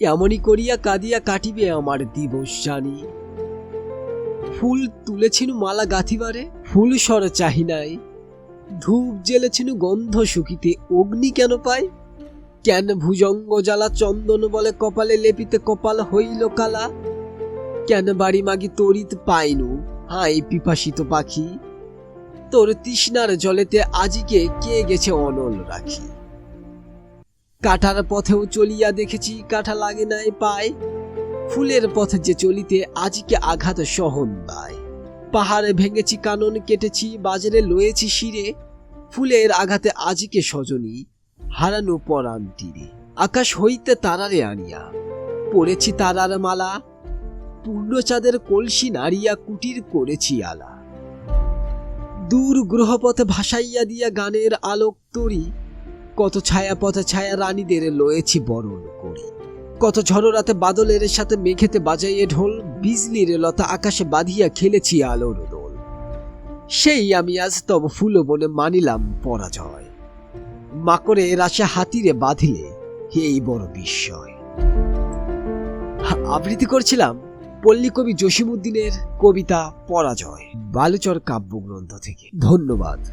এমনই করিয়া কাঁদিয়া কাটিবে আমার দিবস জানি। ফুল তুলেছিনু মালা গাথিবারে, ফুল সর চাহি নাই। ধূপ জেলেছিনু গন্ধ শুকিতে অগ্নি কেন পাই কেন ভুজঙ্গ জ্বালা চন্দন বলে কপালে লেপিতে কপাল হইল কালা? কেন বাড়ি মাগি তরিত পাইনু, হাই পিপাসিত পাখি? তোর তৃষ্ণার জলেতে আজিকে কে গেছে অনল রাখি? কাটার পথেও চলিয়া দেখেছি কাটা লাগে নাই পায় ফুলের পথে যে চলিতে আজিকে আঘাত সহন দায় পাহাড়ে ভেঙেছি, কানন কেটেছি, বাজারে লয়েছি শিরে। ফুলের আঘাতে আজিকে সজনী, হারানো পরাণ তীরে। আকাশ হইতে তারারে আনিয়া, পড়েছি তারার মালা। পূর্ণচাঁদের কলসি নাড়িয়া কুটির করেছি আলা। দূর গ্রহপথে ভাসাইয়া দিয়া গানের আলোক তরি। কত ছায়া পথে ছায়া রানীদের লয়েছি বরণ করি। কত ঝড় রাতে বাদলের সাথে মেঘেতে বাজাইয়ে ঢোল, বিজলির লতা আকাশে বাঁধিয়া খেলেছি আলোর দোল। সেই আমি আজ তব ফুল বনে মানিলাম পরাজয়। মাকড়ে রাশে হাতিরে বাঁধিলে এই বড় বিস্ময়। আবৃত্তি করছিলাম পল্লী কবি জসিমুদ্দিনের কবিতা পরাজয়, বালুচর কাব্যগ্রন্থ থেকে। ধন্যবাদ।